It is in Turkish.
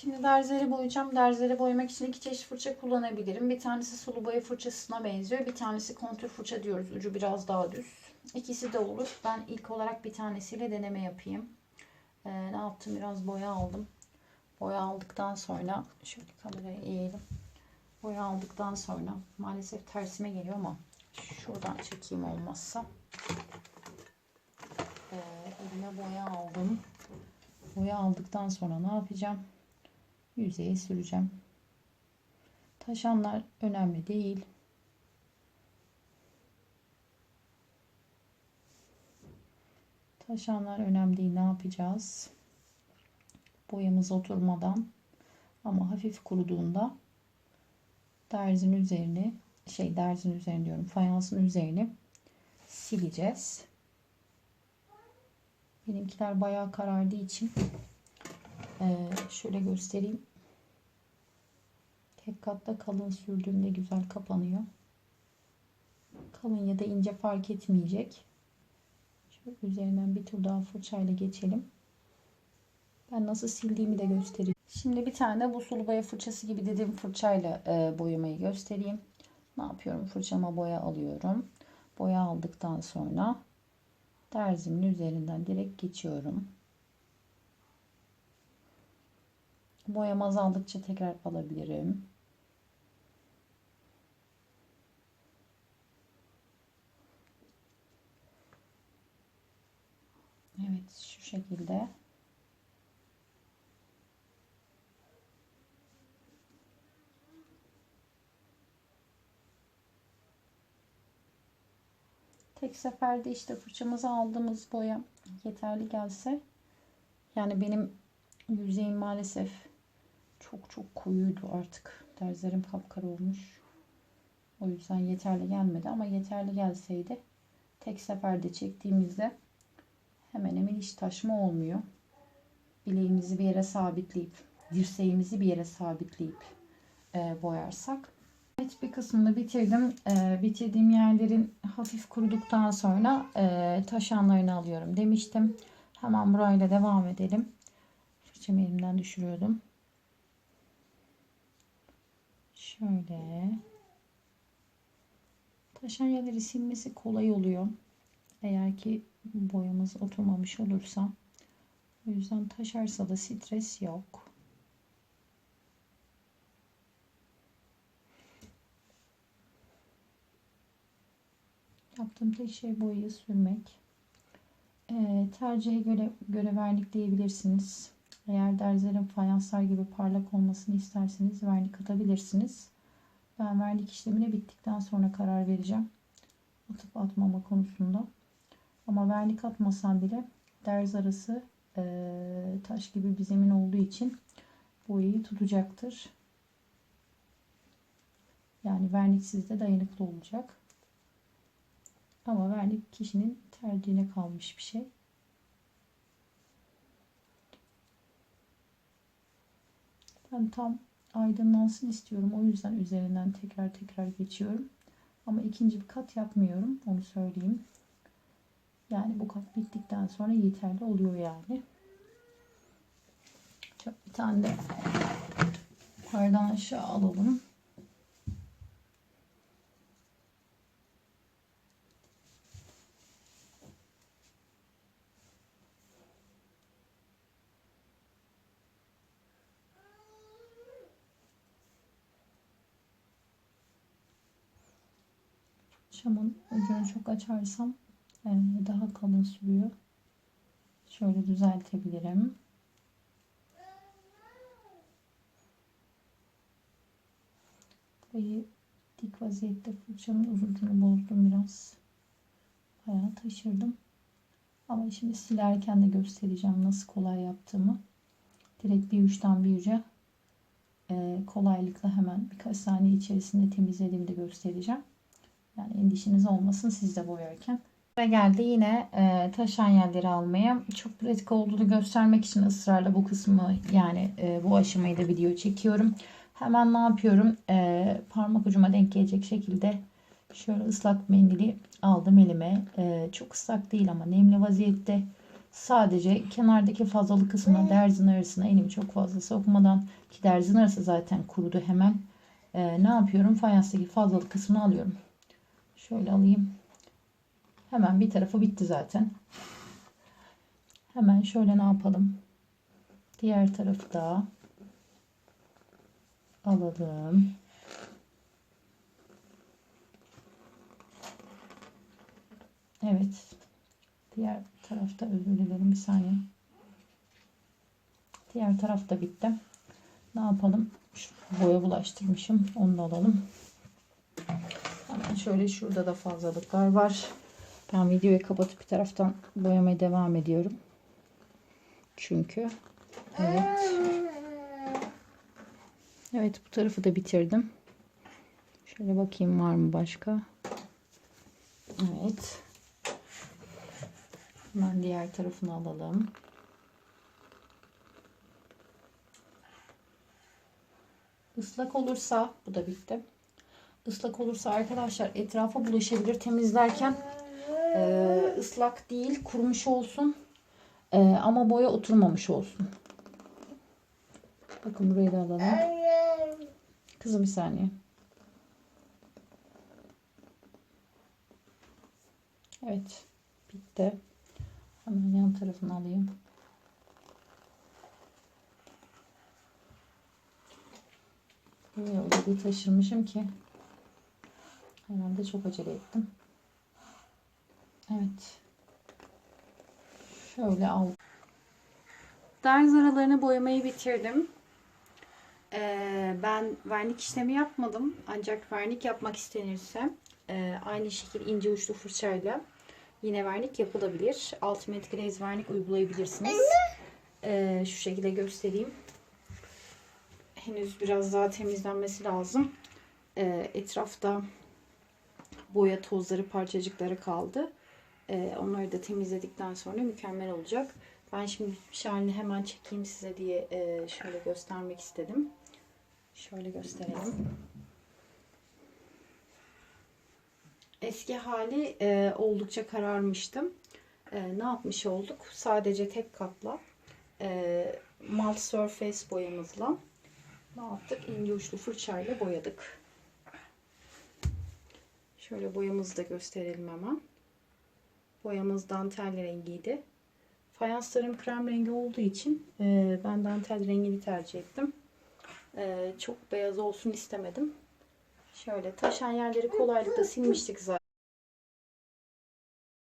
Şimdi derzleri boyayacağım. Derzleri boyamak için iki çeşit fırça kullanabilirim. Bir tanesi sulu boya fırçasına benziyor. Bir tanesi kontür fırça diyoruz. Ucu biraz daha düz. İkisi de olur. Ben ilk olarak bir tanesiyle deneme yapayım. Ee, ne yaptım? Biraz boya aldım. Boya aldıktan sonra şöyle kameraya eğelim. Boya aldıktan sonra maalesef tersime geliyor ama şuradan çekeyim olmazsa. Ee, elime boya aldım. Boya aldıktan sonra ne yapacağım? Yüzeye süreceğim. Taşanlar önemli değil. Taşanlar önemli değil. Ne yapacağız? Boyamız oturmadan ama hafif kuruduğunda derzin üzerini şey derzin üzerini diyorum fayansın üzerini sileceğiz. Benimkiler bayağı karardığı için şöyle göstereyim. Katta kalın sürdüğümde güzel kapanıyor. Kalın ya da ince fark etmeyecek. Şöyle üzerinden bir tur daha fırçayla geçelim. Ben nasıl sildiğimi de göstereyim. Şimdi bir tane bu sulu boya fırçası gibi dediğim fırçayla e, boyamayı göstereyim. Ne yapıyorum? Fırçama boya alıyorum. Boya aldıktan sonra derzimin üzerinden direkt geçiyorum. Boyam azaldıkça tekrar alabilirim. Evet şu şekilde. Tek seferde işte fırçamızı aldığımız boya yeterli gelse yani benim yüzeyim maalesef çok çok koyuydu artık. Derzlerim kapkara olmuş. O yüzden yeterli gelmedi ama yeterli gelseydi tek seferde çektiğimizde hemen hemen hiç taşma olmuyor. Bileğimizi bir yere sabitleyip dirseğimizi bir yere sabitleyip e, boyarsak. Evet bir kısmını bitirdim. E, bitirdiğim yerlerin hafif kuruduktan sonra e, taşanlarını alıyorum demiştim. Hemen burayla devam edelim. Fırçamı elimden düşürüyordum. Şöyle. Taşan yerleri silmesi kolay oluyor. Eğer ki boyamız oturmamış olursa. O yüzden taşarsa da stres yok. Yaptığım tek şey boyayı sürmek. E, tercihe göre, göre vernik diyebilirsiniz. Eğer derzlerin fayanslar gibi parlak olmasını isterseniz vernik atabilirsiniz. Ben vernik işlemine bittikten sonra karar vereceğim. Atıp atmama konusunda. Ama vernik atmasam bile derz arası e, taş gibi bir zemin olduğu için boyayı tutacaktır. Yani verniksiz de dayanıklı olacak. Ama vernik kişinin tercihine kalmış bir şey. Ben tam aydınlansın istiyorum. O yüzden üzerinden tekrar tekrar geçiyorum. Ama ikinci bir kat yapmıyorum. Onu söyleyeyim. Yani bu kat bittikten sonra yeterli oluyor yani. Çok bir tane de yukarıdan aşağı alalım. Şamın ucunu çok açarsam daha kalın sürüyor. Şöyle düzeltebilirim. Burayı dik vaziyette fırçamın ucunu bozdum biraz. Bayağı taşırdım. Ama şimdi silerken de göstereceğim nasıl kolay yaptığımı. Direkt bir uçtan bir uca e, kolaylıkla hemen birkaç saniye içerisinde temizlediğimi de göstereceğim. Yani endişeniz olmasın siz de boyarken. Ve geldi yine e, taşan yerleri almaya. Çok pratik olduğunu göstermek için ısrarla bu kısmı yani e, bu aşamayı da video çekiyorum. Hemen ne yapıyorum? E, parmak ucuma denk gelecek şekilde şöyle ıslak mendili aldım elime. E, çok ıslak değil ama nemli vaziyette Sadece kenardaki fazlalık kısmına derzin arasına elimi çok fazla sokmadan ki derzin arası zaten kurudu hemen. Ee, ne yapıyorum? Fayanstaki fazlalık kısmını alıyorum. Şöyle alayım. Hemen bir tarafı bitti zaten. Hemen şöyle ne yapalım? Diğer tarafı da alalım. Evet. Diğer tarafta özür dilerim bir saniye. Diğer taraf da bitti. Ne yapalım? Şu boya bulaştırmışım. Onu da alalım. Hemen şöyle şurada da fazlalıklar var. Ben videoyu kapatıp bir taraftan boyamaya devam ediyorum. Çünkü evet. Evet bu tarafı da bitirdim. Şöyle bakayım var mı başka? Evet. Hemen diğer tarafını alalım. Islak olursa bu da bitti. Islak olursa arkadaşlar etrafa bulaşabilir temizlerken e, ıslak değil kurumuş olsun E, ama boya oturmamış olsun. Bakın burayı da alalım. Kızım bir saniye. Evet bitti. Hemen yan tarafını alayım. Buraya öyle bir taşırmışım ki herhalde çok acele ettim. Evet. Şöyle al. Derz aralarını boyamayı bitirdim. Ee, ben vernik işlemi yapmadım. Ancak vernik yapmak istenirse e, aynı şekil ince uçlu fırçayla yine vernik yapılabilir. Ultimate Glaze vernik uygulayabilirsiniz. Ee, şu şekilde göstereyim. Henüz biraz daha temizlenmesi lazım. Ee, etrafta boya tozları, parçacıkları kaldı. Ee, onları da temizledikten sonra mükemmel olacak. Ben şimdi bitmiş halini hemen çekeyim size diye e, şöyle göstermek istedim. Şöyle gösterelim. Eski hali e, oldukça kararmıştım. E, ne yapmış olduk? Sadece tek katla Malt Surface boyamızla ne yaptık? İnce uçlu fırçayla boyadık. Şöyle boyamızı da gösterelim hemen. Boyamız dantel rengiydi. Fayanslarım krem rengi olduğu için e, ben dantel rengini tercih ettim. E, çok beyaz olsun istemedim. Şöyle taşan yerleri kolaylıkla silmiştik zaten.